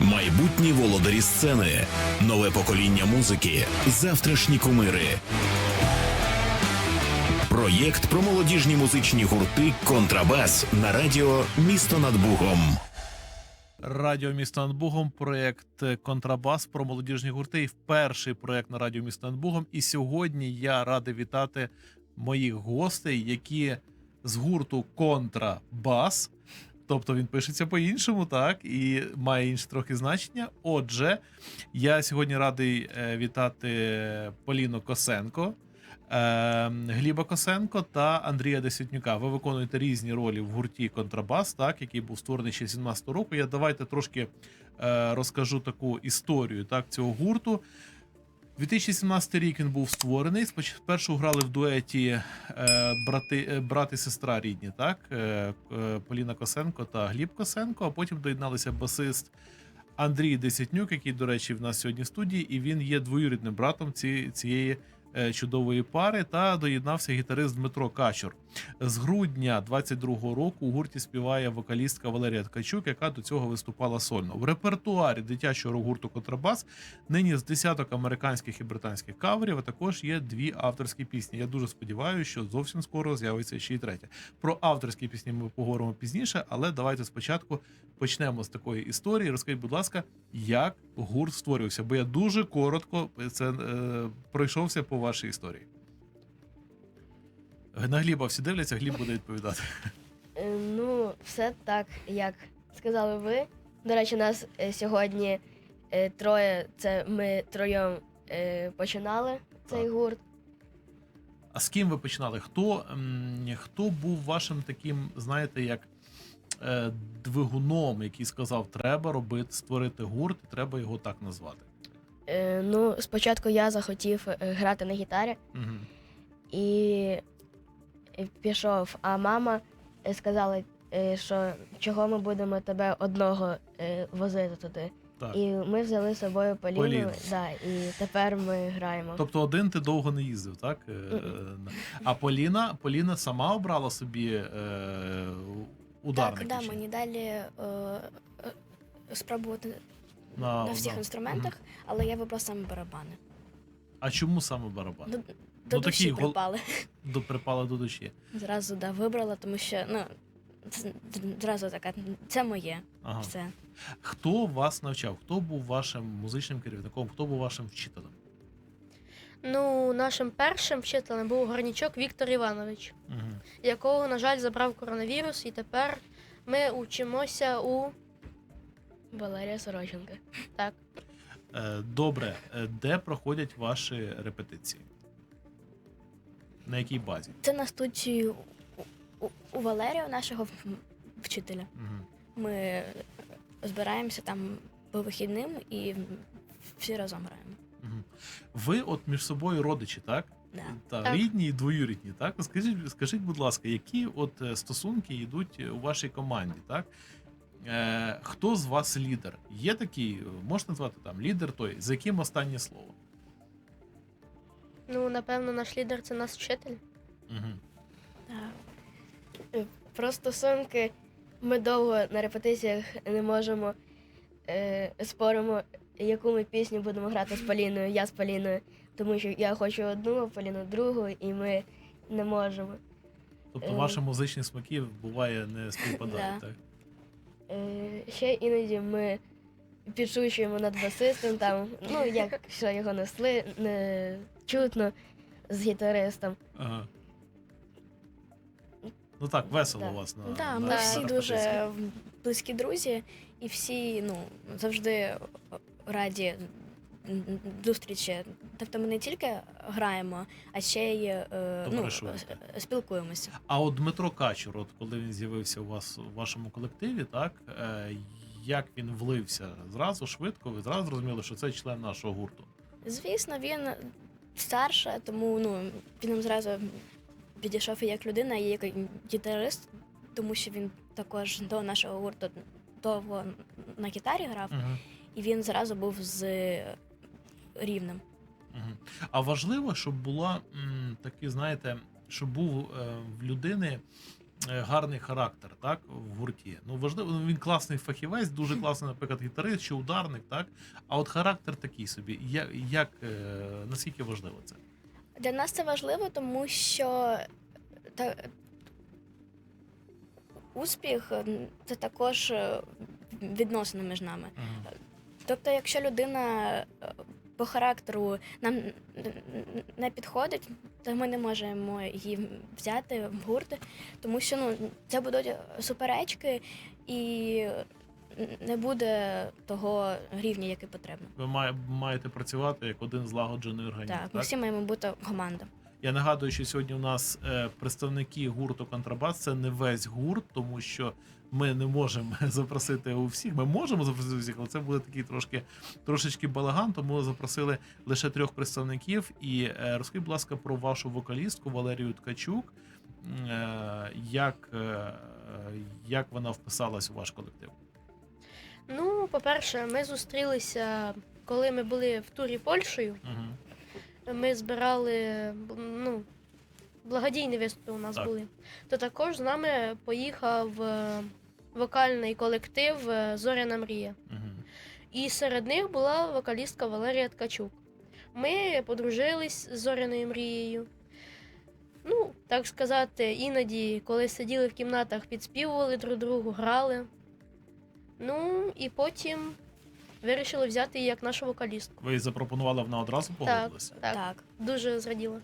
майбутні володарі сцени, нове покоління музики, завтрашні кумири. Проєкт про молодіжні музичні гурти Контрабас на радіо Місто над Бугом. Радіо місто над Бугом, проєкт Контрабас про молодіжні гурти. Перший проєкт на радіо місто над Бугом. І сьогодні я радий вітати моїх гостей, які з гурту Контрабас. Тобто він пишеться по-іншому, так, і має інше трохи значення. Отже, я сьогодні радий е, вітати Поліну Косенко, е, Гліба Косенко та Андрія Десятнюка. Ви виконуєте різні ролі в гурті Контрабас, так, який був створений ще 17 року. Я давайте трошки е, розкажу таку історію так, цього гурту. 2017 рік він був створений. Спершу грали в дуеті е, брати, е, брат і сестра рідні, так? Е, е, Поліна Косенко та Гліб Косенко, а потім доєдналися басист Андрій Десятнюк, який, до речі, в нас сьогодні в студії, і він є двоюрідним братом ці, цієї чудової пари. Та доєднався гітарист Дмитро Качур. З грудня 22-го року у гурті співає вокалістка Валерія Ткачук, яка до цього виступала сольно. В репертуарі дитячого гурту Контрабас нині з десяток американських і британських каверів, а також є дві авторські пісні. Я дуже сподіваюся, що зовсім скоро з'явиться ще й третя. Про авторські пісні ми поговоримо пізніше, але давайте спочатку почнемо з такої історії. Розкажіть, будь ласка, як гурт створювався? Бо я дуже коротко це е, пройшовся по вашій історії. На Гліба всі дивляться, Гліб буде відповідати. Е, Ну, все так, як сказали ви. До речі, нас е, сьогодні е, троє, це ми троєм починали цей Так. гурт. А з ким ви починали? Хто, хто був вашим таким, знаєте, як двигуном, який сказав, треба робити, створити гурт, треба його так назвати? Е, Ну, спочатку я захотів е, грати на гітарі Угу. і пішов, а мама е, сказала, е, що чого ми будемо тебе одного е, возити туди. Так. І ми взяли з собою Поліну, Поліну. Да, і тепер ми граємо. Тобто один ти довго не їздив, так? Е. А Поліна, Поліна сама обрала собі е, ударники? Так, да, чи? мені далі е, е, спробувати на, на всіх на- інструментах, але я вибрав саме барабани. А чому саме барабан? До, до Ну, душі гол- припали. До припала до душі. Зразу да, вибрала, тому що ну, зразу така, це моє. Ага. Все. Хто вас навчав? Хто був вашим музичним керівником? Хто був вашим вчителем? Ну, нашим першим вчителем був горнічок Віктор Іванович, Угу. якого, на жаль, забрав коронавірус, і тепер ми учимося у Валерія Сороченка. так. Е, Добре, Е, де проходять ваші репетиції? На якій базі? Це на студії у, у, у Валерія, нашого вчителя. Угу. Ми збираємося там по вихідним і всі разом граємо. Угу. Ви от між собою родичі, так? Да. Та, Так. рідні і двоюрідні, так? Скажіть, скажіть, будь ласка, які от е, стосунки йдуть у вашій команді, так? Е, хто з вас лідер? Є такий, е, можна назвати там лідер той, за яким останнє слово? Ну, напевно, наш лідер це наш вчитель. Угу. Так. Про стосунки ми довго на репетиціях не можемо е, споримо, яку ми пісню будемо грати з Поліною, я з Поліною, тому що я хочу одну, а Поліна другу, і ми не можемо. Тобто Е. ваші музичні смаки буває не співпадають, так? Е, ще іноді ми підшучуємо над басистом, там, ну, якщо його несли, не чутно з гітаристом. Ага. Ну так, весело власне. у вас на. Да, ми на всі репетиції. дуже близькі друзі, і всі ну, завжди раді зустрічі. Тобто ми не тільки граємо, а ще й е, ну, спілкуємося. А от Дмитро Качур, от коли він з'явився у вас у вашому колективі, так е, як він влився зразу швидко, ви зразу зрозуміли, що це член нашого гурту. Звісно, він старше, тому ну, він нам зразу підійшов і як людина, і як гітарист, тому що він також до нашого гурту довго на гітарі грав, Угу. і він зразу був з рівнем. А важливо, щоб була такі, знаєте, щоб був е, в людини е, гарний характер, так, в гурті. Ну, важливо, ну, він класний фахівець, дуже класний, наприклад, гітарист чи ударник, так. А от характер такий собі. Як, як е, наскільки важливо це? Для нас це важливо, тому що та, успіх це також відносини між нами. Мгм. Тобто, якщо людина по характеру нам не підходить, то ми не можемо її взяти в гурт, тому що ну, це будуть суперечки і не буде того рівня, який потрібно. Ви має, маєте працювати як один злагоджений організм. Так, ми всі маємо бути команда. Я нагадую, що сьогодні у нас е, представники гурту Контрабас. Це не весь гурт, тому що ми не можемо запросити у всіх. Ми можемо запросити у всіх, але це буде такий трошки трошечки балаган. Тому запросили лише трьох представників. І е, розкажіть, будь ласка, про вашу вокалістку Валерію Ткачук. Е, Як, як вона вписалась у ваш колектив? Ну, по-перше, ми зустрілися, коли ми були в турі Польщею. Угу. Ми збирали ну, благодійні виступи у нас Так. були. То також з нами поїхав е, вокальний колектив е, Зоряна Мрія. Угу. І серед них була вокалістка Валерія Ткачук. Ми подружились з Зоряною мрією. Ну, так сказати, іноді, коли сиділи в кімнатах, підспівували друг другу, грали. Ну, і потім вирішили взяти її як нашу вокалістку. Ви запропонували, вона одразу погодилася? Так, Так. дуже зраділа.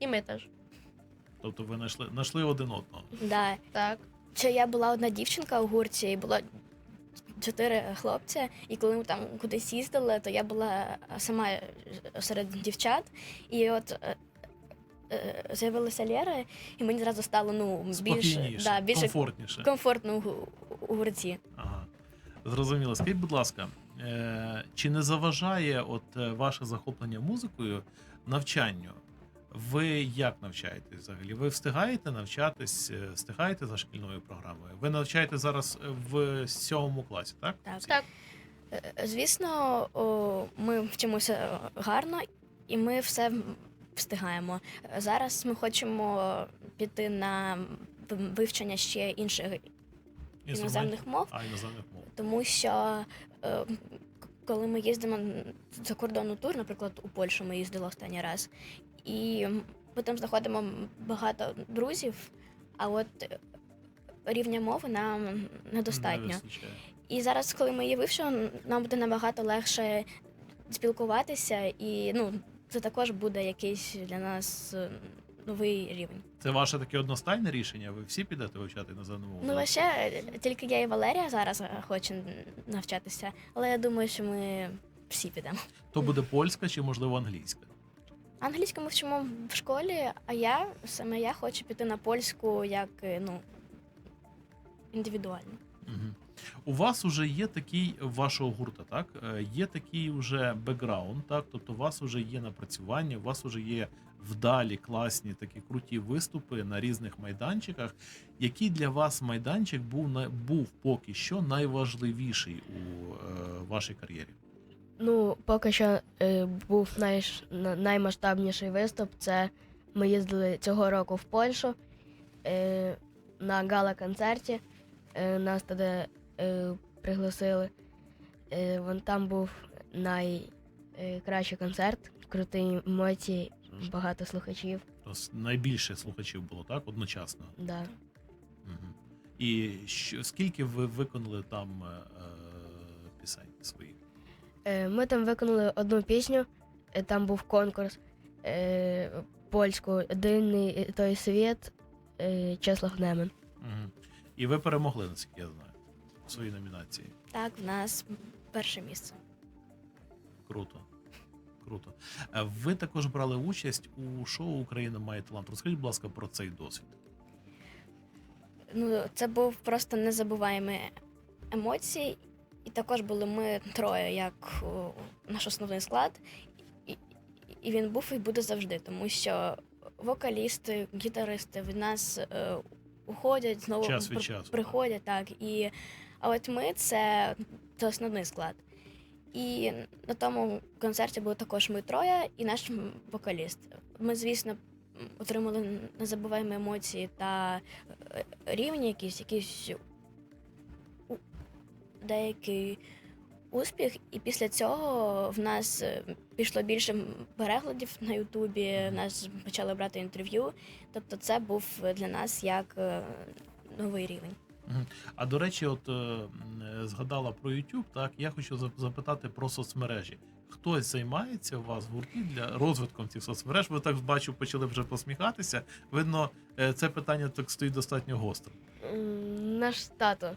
І ми теж. Тобто ви знайшли, знайшли один одного. Да. Так. Що я була одна дівчинка у гурті, і було чотири хлопці, і коли ми там кудись їздили, то я була сама серед дівчат. І от е, е, з'явилася Лера, і мені зразу стало ну, більш, Спокійніше, да, більше комфортніше. комфортно у, у гурті. Ага. Зрозуміло. Скажіть, будь ласка, чи не заважає от е, ваше захоплення музикою навчанню? Ви як навчаєтесь взагалі? Ви встигаєте навчатись, е, встигаєте за шкільною програмою? Ви навчаєте зараз в сьомому класі, так? Так. Так. Е, Звісно, о, ми вчимося гарно, і ми все встигаємо. Зараз ми хочемо піти на вивчення ще інших іноземних мов. А, іноземних мов. Тому що е, коли ми їздимо за кордонну тур, наприклад, у Польщу ми їздили останній раз, і ми там знаходимо багато друзів, а от рівня мови нам недостатньо. вистачає. І зараз, коли ми її вивчимо, нам буде набагато легше спілкуватися, і ну, це також буде якийсь для нас е, новий рівень. Це ваше таке одностайне рішення? Ви всі підете вивчати іноземну мову? Ну, лише е, тільки я і Валерія зараз е, хочу навчатися, але я думаю, що ми всі підемо. То буде польська чи, можливо, англійська? Англійську ми вчимо в школі, а я саме я хочу піти на польську як е, ну індивідуально. Угу. У вас вже є такий вашого гурта, так? Е, Є такий вже бекграунд, так? Тобто у вас вже є напрацювання, у вас вже є вдалі, класні такі круті виступи на різних майданчиках. Який для вас майданчик був на- був поки що найважливіший у е, вашій кар'єрі? Ну, поки що е, був найш, наймасштабніший виступ. Це ми їздили цього року в Польщу е, на гала-концерті. Е, нас туди е, пригласили. Е, вон там був найкращий концерт, круті емоції, багато слухачів. Тобто найбільше слухачів було, так? Одночасно. Да. Угу. І що, скільки ви виконали там е, е, пісень своїх? Е, Ми там виконали одну пісню, е, там був конкурс е, польську Дивний той світ е, Чеслав Немен. Угу. І ви перемогли, наскільки я знаю, у своїй номінації. Так, в нас перше місце. Круто. Круто. Е, Ви також брали участь у шоу Україна має талант. Розкажіть, будь ласка, про цей досвід. Ну, це був просто незабуваємі емоції. І також були ми троє, як о, наш основний склад. І, і він був і буде завжди, тому що вокалісти, гітаристи від нас е, уходять, знову Час від при- часу, приходять. Так. І, а от ми це, основний склад. І на тому концерті були також ми троє і наш вокаліст. Ми, звісно, отримали незабуваємо емоції та е, рівні якісь, якісь деякий успіх, і після цього в нас е, пішло більше переглядів на Ютубі, в нас почали брати інтерв'ю. Тобто, це був для нас як е, новий рівень. А до речі, от е, е, згадала про YouTube, так я хочу запитати про соцмережі. Хтось займається у вас в гурті для розвитком цих соцмереж? Ви так бачу, почали вже посміхатися. Видно, е, це питання так стоїть достатньо гостро. Наш тато,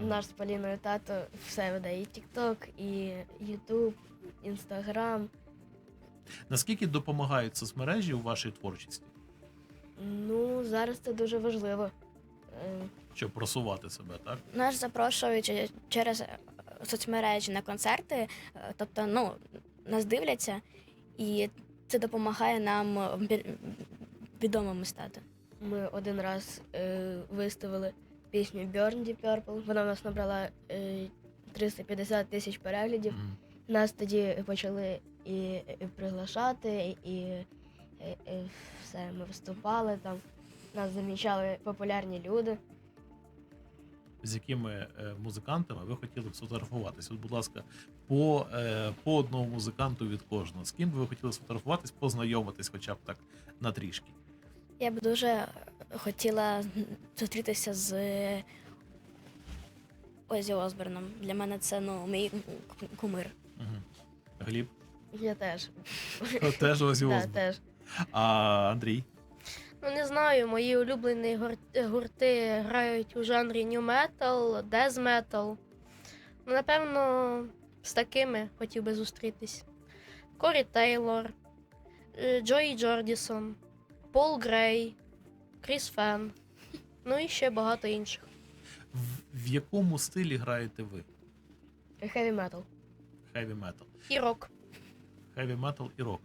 наш з Поліною тато все веде. І TikTok, і YouTube, Instagram. Наскільки допомагають соцмережі у вашій творчості, Ну, зараз це дуже важливо. Щоб просувати себе, так? Нас запрошують через соцмережі на концерти, е, тобто, ну, нас дивляться, і це допомагає нам відомими стати. Ми один раз е, виставили пісню Burn Deep Purple. Вона в нас набрала е, 350 тисяч переглядів. Мгм. Нас тоді почали і, і приглашати, і е, е, все, ми виступали там. Нас замічали популярні люди. З якими е, музикантами ви хотіли б сфотографуватись? От, будь ласка, по, е, по одному музиканту від кожного. З ким би ви хотіли сфотографуватись, познайомитись, хоча б так на трішки. Я б дуже хотіла зустрітися з Озі Осборном. Для мене це ну, мій кумир. Угу. Гліб, Я теж. теж Озі Да, Осборн. теж. А Андрій? Ну, не знаю, мої улюблені гурти грають у жанрі New Metal, Death Metal. Ну, напевно, з такими хотів би зустрітись. Корі Тейлор, е, Джої Джордісон, Пол Грей, Кріс Фен. Ну і ще багато інших. В, в якому стилі граєте ви? Heavy metal. Heavy metal. І рок. Heavy metal і рок.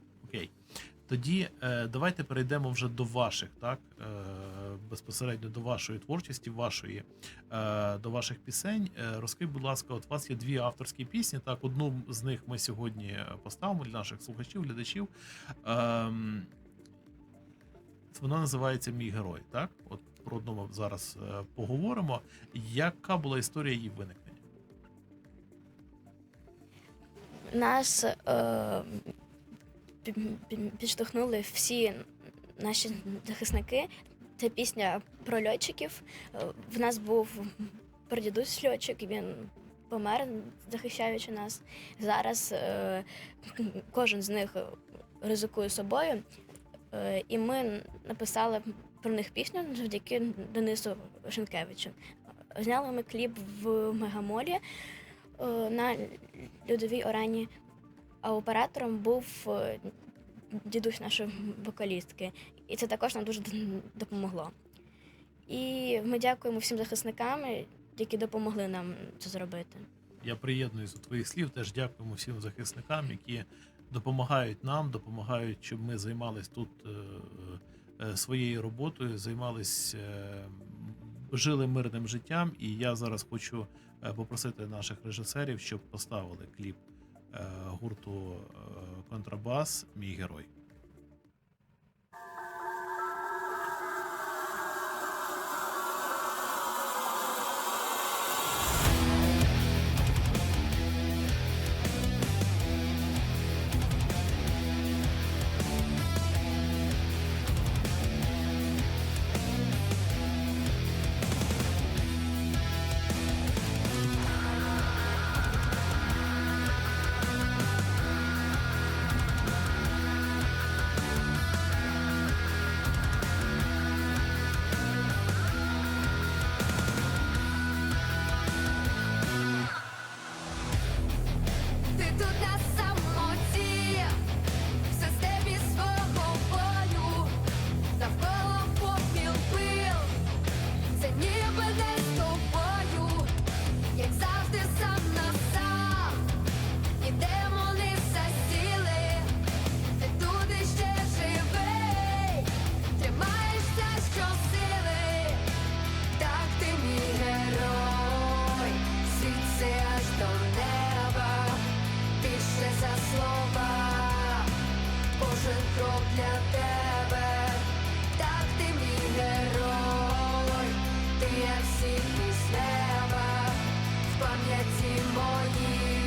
Тоді е, давайте перейдемо вже до ваших, так? Е, безпосередньо до вашої творчості, вашої, е, до ваших пісень. Е, розкажіть, будь ласка, от у вас є дві авторські пісні. Так, одну з них ми сьогодні поставимо для наших слухачів, глядачів. Ем, вона називається Мій герой. Так, от про одну ми зараз е, поговоримо. Яка була історія її виникнення? Нас е, підштовхнули всі наші захисники. Це пісня про льотчиків. Е, В нас був прадідусь льотчик, він помер, захищаючи нас. Зараз е, кожен з них ризикує собою. Е, І ми написали про них пісню завдяки Денису Шенкевичу. Зняли ми кліп в Мегамолі на льодовій арені, а оператором був е, дідусь нашої вокалістки. І це також нам дуже допомогло. І ми дякуємо всім захисникам, які допомогли нам це зробити. Я приєднуюсь до твоїх слів. Теж дякуємо всім захисникам, які допомагають нам, допомагають, щоб ми займались тут е, е, своєю роботою, займались, е, жили мирним життям. І я зараз хочу попросити наших режисерів, щоб поставили кліп гурту е, Контрабас Мій герой. всіх слева в пам'яті моїй.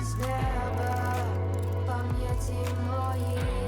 Із неба, пам'яті мої.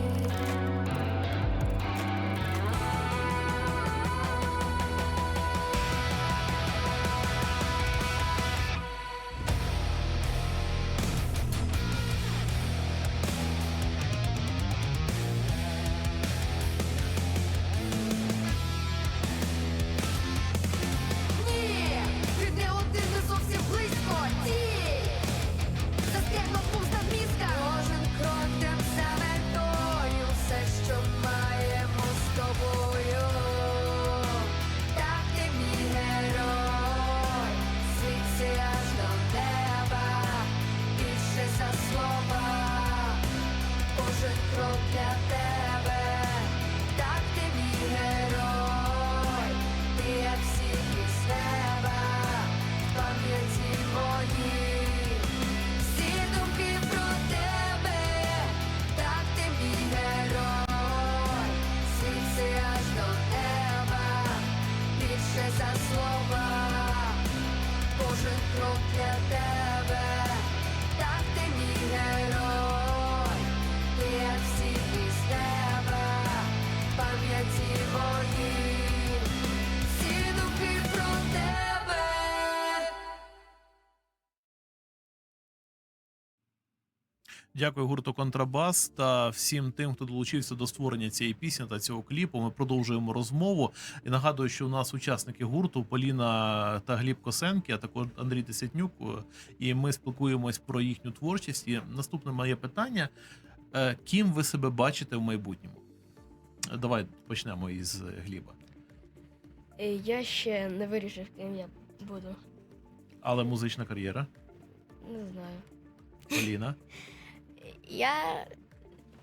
Дякую гурту Контрабас та всім тим, хто долучився до створення цієї пісні та цього кліпу. Ми продовжуємо розмову. І нагадую, що у нас учасники гурту Поліна та Гліб Косенки, а також Андрій Тисятнюк. Е, І ми спілкуємось про їхню творчість. І наступне моє питання: Е, ким ви себе бачите в майбутньому? Давай почнемо із Гліба. Е, Я ще не вирішив, ким я буду. Але музична кар'єра, Не знаю. Поліна. Я,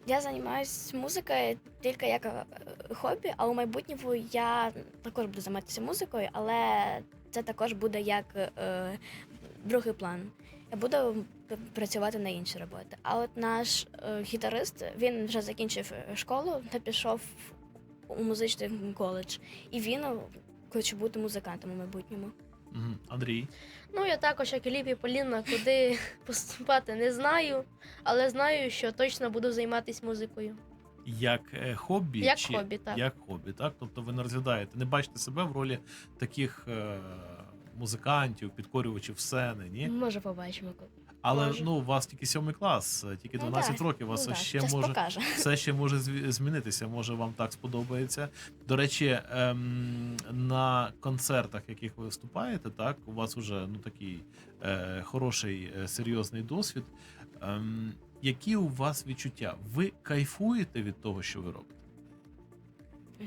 я займаюся музикою тільки як е, хобі, а у майбутньому я також буду займатися музикою, але це також буде як е, другий план. Я буду працювати на інші роботи. А от наш е, гітарист він вже закінчив е, школу та пішов у музичний коледж, і він е, хоче бути музикантом у майбутньому. Мгм. Андрій. Ну, я також, як і Ліп і Поліна, куди поступати не знаю, але знаю, що точно буду займатися музикою. Як е, хобі, Як чи хобі, так. як хобі, так? Тобто ви не розглядаєте, не бачите себе в ролі таких е, музикантів, підкорювачів сцени, ні? Може, побачимо. Але Може. ну у вас тільки сьомий клас, е, тільки Ну, 12 так, років. Вас Ну, ще час може покаже. все ще може змінитися. Може вам так сподобається. До речі, ем, на концертах, яких ви виступаєте, так у вас уже ну такий е, хороший е, серйозний досвід. Ем, які у вас відчуття? Ви кайфуєте від того, що ви робите?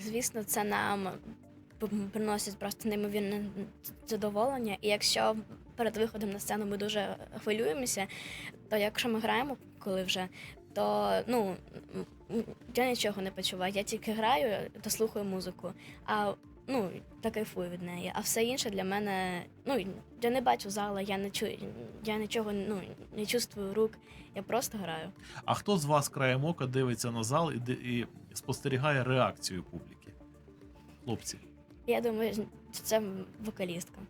Звісно, це нам приносить просто неймовірне задоволення. І якщо перед виходом на сцену ми дуже хвилюємося, то якщо ми граємо, коли вже, то ну я нічого не почуваю. Я тільки граю та слухаю музику. А ну та кайфую від неї. А все інше для мене, ну я не бачу зала, я не чую, я нічого ну не чувствую рук. Я просто граю. А хто з вас краєм ока дивиться на зал і, і спостерігає реакцію публіки? Хлопці, Я думаю, це вокалістка.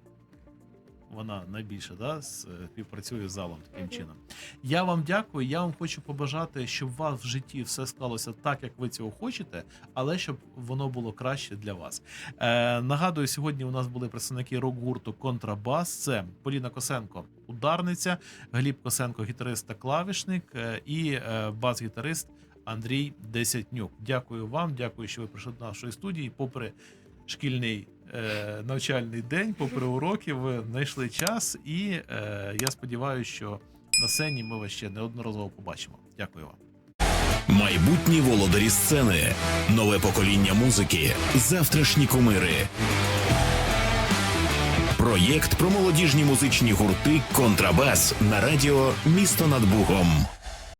Вона найбільше да, е, співпрацює з залом таким чином. Я вам дякую. Я вам хочу побажати, щоб у вас в житті все склалося так, як ви цього хочете, але щоб воно було краще для вас. Е, нагадую, сьогодні у нас були представники рок-гурту Контрабас. Це Поліна Косенко, ударниця, Гліб Косенко, гітарист та клавішник, е, і е, бас-гітарист Андрій Десятнюк. Дякую вам, дякую, що ви прийшли до нашої студії. Попри шкільний навчальний день, попри уроки, ви знайшли час, і е, я сподіваюся, що на сцені ми вас ще неодноразово побачимо. Дякую вам. Майбутні володарі сцени, нове покоління музики, завтрашні кумири. Проєкт про молодіжні музичні гурти Контрабас на радіо Місто над Бугом.